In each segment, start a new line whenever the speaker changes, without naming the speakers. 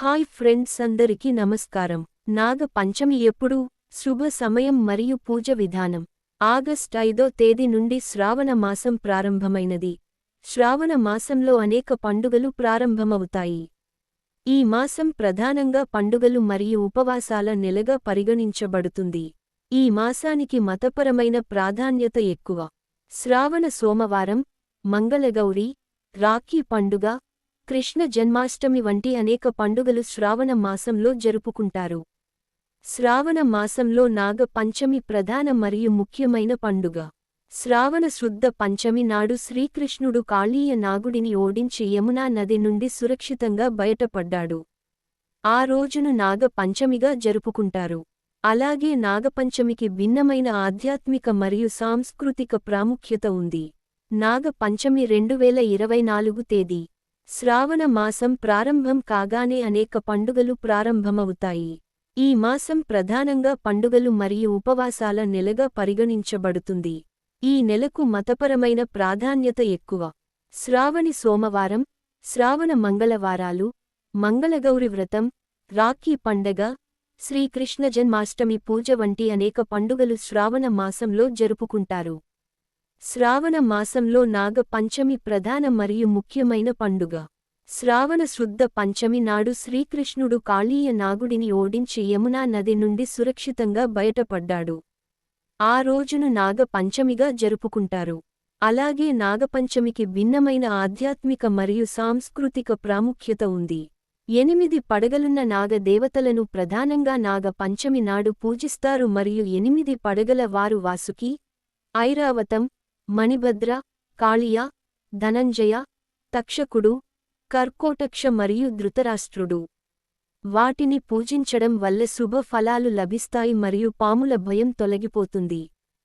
Hi friends అందరికీ నమస్కారం. నాగ పంచమి ఎప్పుడు? శుభ సమయం మరియు పూజ విధానం. ఆగస్ట్ ఐదో తేదీ నుండి శ్రావణ మాసం ప్రారంభమైనది. శ్రావణ మాసంలో అనేక పండుగలు ప్రారంభమవుతాయి. ఈ మాసం ప్రధానంగా పండుగలు మరియు ఉపవాసాల నెలగా పరిగణించబడుతుంది. ఈ మాసానికి మతపరమైన ప్రాధాన్యత ఎక్కువ. శ్రావణ సోమవారం మంగళగౌరి రాఖీ పండుగ కృష్ణ జన్మాష్టమి వంటి అనేక పండుగలు శ్రావణ మాసంలో జరుపుకుంటారు. శ్రావణ మాసంలో నాగ పంచమి ప్రధాన మరియు ముఖ్యమైన పండుగ. శ్రావణ శుద్ధ పంచమి నాడు శ్రీకృష్ణుడు కాళీయ నాగుడిని ఓడించి యమునా నది నుండి సురక్షితంగా బయటపడ్డాడు. ఆ రోజును నాగ పంచమిగా జరుపుకుంటారు. అలాగే నాగపంచమికి భిన్నమైన ఆధ్యాత్మిక మరియు సాంస్కృతిక ప్రాముఖ్యత ఉంది. నాగ పంచమి రెండువేల ఇరవై నాలుగు తేదీ. శ్రావణ మాసం ప్రారంభం కాగానే అనేక పండుగలు ప్రారంభమవుతాయి. ఈ మాసం ప్రధానంగా పండుగలు మరియు ఉపవాసాల నెలగా పరిగణించబడుతుంది. ఈ నెలకు మతపరమైన ప్రాధాన్యత ఎక్కువ. శ్రావణి సోమవారం శ్రావణ మంగళవారాలు మంగళగౌరి వ్రతం రాఖీ పండగ శ్రీకృష్ణ జన్మాష్టమి పూజ వంటి అనేక పండుగలు శ్రావణ మాసంలో జరుపుకుంటారు. శ్రావణ మాసంలో నాగ పంచమి ప్రధాన మరియు ముఖ్యమైన పండుగ. శ్రావణ శుద్ధ పంచమి నాడు శ్రీకృష్ణుడు కాళీయ నాగుడిని ఓడించి యమునా నది నుండి సురక్షితంగా బయటపడ్డాడు. ఆ రోజును నాగ పంచమిగా జరుపుకుంటారు. అలాగే నాగపంచమికి భిన్నమైన ఆధ్యాత్మిక మరియు సాంస్కృతిక ప్రాముఖ్యత ఉంది. ఎనిమిది పడగలున్న నాగదేవతలను ప్రధానంగా నాగ పంచమి నాడు పూజిస్తారు మరియు ఎనిమిది పడగల వారు వాసుకి ఐరావతం మణిభద్ర కాళియ ధనంజయ తక్షకుడు కర్కోటక్ష మరియు ధృతరాష్ట్రుడు. వాటిని పూజించడం వల్ల శుభ ఫలాలు లభిస్తాయి మరియు పాముల భయం తొలగిపోతుంది.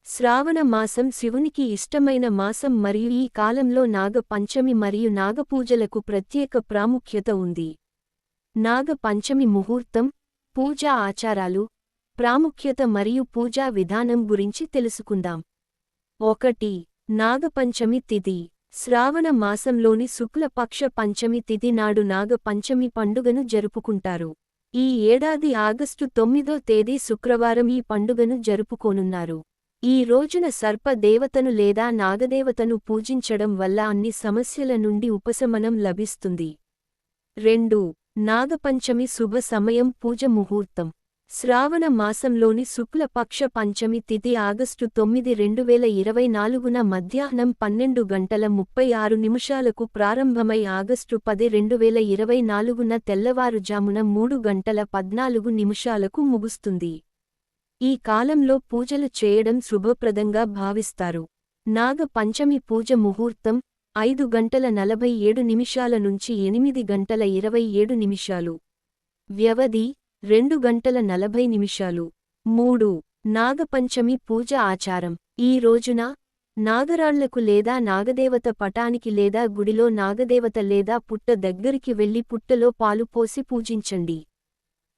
శ్రావణ మాసం శివునికి ఇష్టమైన మాసం మరియు ఈ కాలంలో నాగ పంచమి మరియు నాగపూజలకు ప్రత్యేక ప్రాముఖ్యత ఉంది. నాగ పంచమి ముహూర్తం పూజా ఆచారాలు ప్రాముఖ్యత మరియు పూజా విధానం గురించి తెలుసుకుందాం. ఒకటి నాగపంచమి తిథి. శ్రావణ మాసంలోని శుక్లపక్ష పంచమి తిథి నాడు నాగ పంచమి పండుగను జరుపుకుంటారు. ఈ ఏడాది ఆగస్టు తొమ్మిదో తేదీ శుక్రవారం ఈ పండుగను జరుపుకోనున్నారు. ఈ రోజున సర్ప దేవతను లేదా నాగదేవతను పూజించడం వల్ల అన్ని సమస్యల నుండి ఉపశమనం లభిస్తుంది. రెండు నాగపంచమి శుభ సమయం పూజ ముహూర్తం. శ్రావణ మాసంలోని శుక్లపక్ష పంచమి తిథి ఆగస్టు తొమ్మిది రెండు వేల ఇరవై నాలుగున మధ్యాహ్నం పన్నెండు గంటల ముప్పై ఆరు నిమిషాలకు ప్రారంభమై ఆగస్టు పది రెండు వేల ఇరవై నాలుగున తెల్లవారుజామున మూడు గంటల పద్నాలుగు నిమిషాలకు ముగుస్తుంది. ఈ కాలంలో పూజలు చేయడం శుభప్రదంగా భావిస్తారు. నాగ పంచమి పూజ ముహూర్తం ఐదు గంటల నలభై ఏడు నిమిషాల నుంచి ఎనిమిది గంటల ఇరవై ఏడు నిమిషాలు. వ్యవధి రెండు గంటల నలభై నిమిషాలు. మూడు. నాగపంచమి పూజ ఆచారం. ఈ రోజున నాగరాళ్ళకు లేదా నాగదేవత పటానికి లేదా గుడిలో నాగదేవత లేదా పుట్ట దగ్గరికి వెళ్ళి పుట్టలో పాలు పోసి పూజించండి.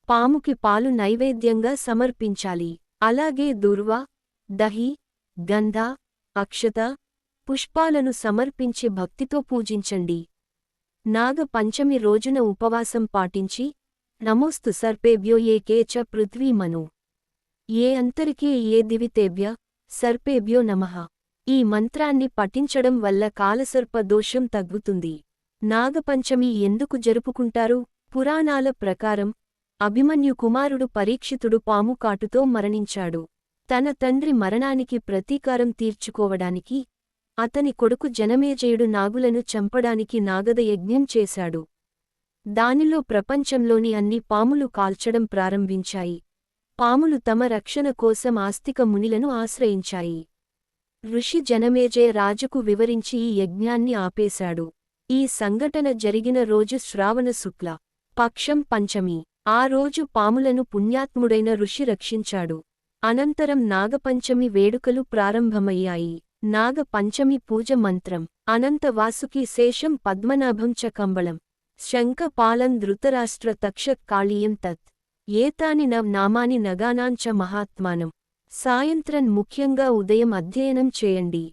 పాముకి పాలు నైవేద్యంగా సమర్పించాలి. అలాగే దుర్వ దహి గంధ అక్షత పుష్పాలను సమర్పించి భక్తితో పూజించండి. నాగ పంచమి రోజున ఉపవాసం పాటించి నమోస్తు సర్పేభ్యో ఏ కేచ పృథ్వీమను ఏ అంతరికే ఏ దివితేభ్య సర్పేభ్యో నమః. ఈ మంత్రాన్ని పఠించడం వల్ల కాలసర్ప దోషం తగ్గుతుంది. నాగపంచమి ఎందుకు జరుపుకుంటారు? పురాణాల ప్రకారం అభిమన్యు కుమారుడు పరీక్షితుడు పాము కాటుతో మరణించాడు. తన తండ్రి మరణానికి ప్రతీకారం తీర్చుకోవడానికి అతని కొడుకు జనమేజయుడు నాగులను చంపడానికి నాగద యజ్ఞం చేశాడు. దానిలో ప్రపంచంలోని అన్ని పాములు కాల్చడం ప్రారంభించాయి. పాములు తమ రక్షణ కోసం ఆస్తిక మునిలను ఆశ్రయించాయి. ఋషి జనమేజయ రాజుకు వివరించి ఈ యజ్ఞాన్ని ఆపేశాడు. ఈ సంఘటన జరిగిన రోజు శ్రావణ శుక్ల పక్షం పంచమి. ఆ రోజు పాములను పుణ్యాత్ముడైన ఋషి రక్షించాడు. అనంతరం నాగపంచమి వేడుకలు ప్రారంభమయ్యాయి. నాగ పంచమి పూజ మంత్రం అనంత వాసుకి శేషం పద్మనాభం చ కంబళం. శంఖపాలం ధృతరాష్ట్ర తక్షక్ కాళీయం తత్. ఏతాని నవ్ నామాని నగానాంచ మహాత్మానం. సాయంత్రం ముఖ్యంగా ఉదయం అధ్యయనం చేయండి.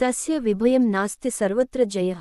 తస్య విభయం నాస్తి సర్వత్ర జయ.